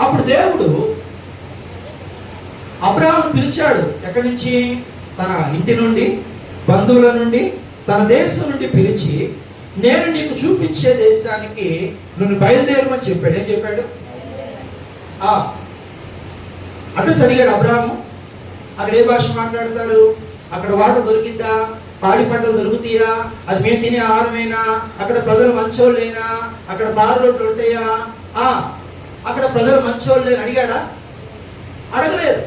అప్పుడు దేవుడు అబ్రహాం పిలిచాడు. ఎక్కడి నుంచి? తన ఇంటి నుండి బంధువుల నుండి తన దేశం నుండి పిలిచి నేను నీకు చూపించే దేశానికి నువ్వు బయలుదేరమని చెప్పాడు. ఏం చెప్పాడు? ఆ అడ్రస్ అడిగాడు అబ్రాహము. అక్కడ ఏ భాష మాట్లాడతారు? అక్కడ వాట దొరికిందా పాడి పంటలు దొరుకుతాయా? అది మేము తినే ఆహారమేనా? అక్కడ ప్రజలు మంచోళ్ళేనా? అక్కడ దారి రోడ్లు ఉంటాయా? ఆ అక్కడ ప్రజలు మంచోళ్ళే అడిగాడా? అడగలేదు.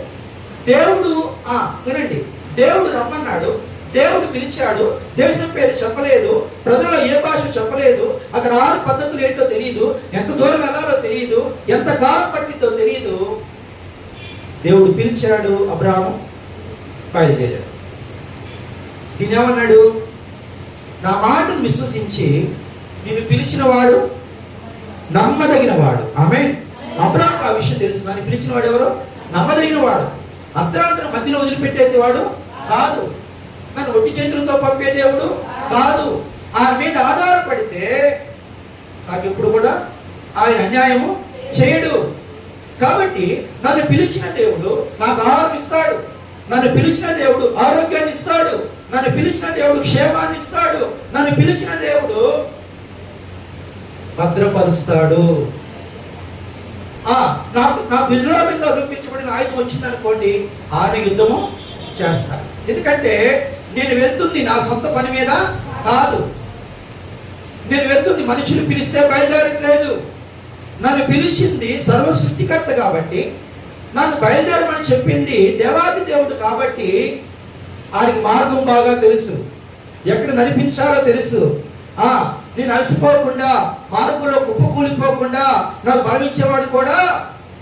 దేవుడు ఆ వినండి. దేవుడు రమ్మన్నాడు. దేవుడు పిలిచాడు. దేశం పేరు చెప్పలేదు. ప్రజలు ఏ భాష చెప్పలేదు. అక్కడ ఆరు పద్ధతులు ఏంటో తెలియదు ఎంత దూరం వెళ్ళాలో తెలియదు ఎంత కాలం పట్టిందో తెలియదు దేవుడు పిలిచాడు అబ్రాహం బయలుదేరాడు. దీని ఏమన్నాడు నా మాటను విశ్వసించి నేను పిలిచిన వాడు నమ్మదగిన వాడు. ఆమె ఆ విషయం తెలుసు. దాన్ని పిలిచిన వాడు ఎవరు? నమ్మదగిన వాడు. అర్ధరాత్రి మధ్యలో వదిలిపెట్టేది వాడు కాదు. నన్ను ఒట్టి చేతులతో పంపే దేవుడు కాదు. ఆ మీద ఆధారపడితే నాకు ఎప్పుడు కూడా ఆయన అన్యాయము చేయడు. కాబట్టి నన్ను పిలిచిన దేవుడు నాకు ఆహారం ఇస్తాడు. నన్ను పిలిచిన దేవుడు ఆరోగ్యాన్ని ఇస్తాడు. నన్ను పిలిచిన దేవుడు క్షేమాన్ని ఇస్తాడు. నన్ను పిలిచిన దేవుడు భద్రపరుస్తాడు. నాకు నాకు విరోధంగా రూపించబడిన ఆయుధం వచ్చింది అనుకోండి ఆది యుద్ధము చేస్తాను ఎందుకంటే నేను వెళ్తుంది నా సొంత పని మీద కాదు. నేను వెళ్తుంది మనుషులు పిలిస్తే బయలుదేరట్లేదు. నన్ను పిలిచింది సర్వ సృష్టికర్త కాబట్టి నన్ను బయలుదేరమని చెప్పింది దేవాది దేవుడు కాబట్టి ఆయనకి మార్గం బాగా తెలుసు. ఎక్కడ నడిపించాలో తెలుసు. ఆ నేను అలసిపోకుండా మార్గంలో కాకుండా నాకు బలమిచ్చేవాడు కూడా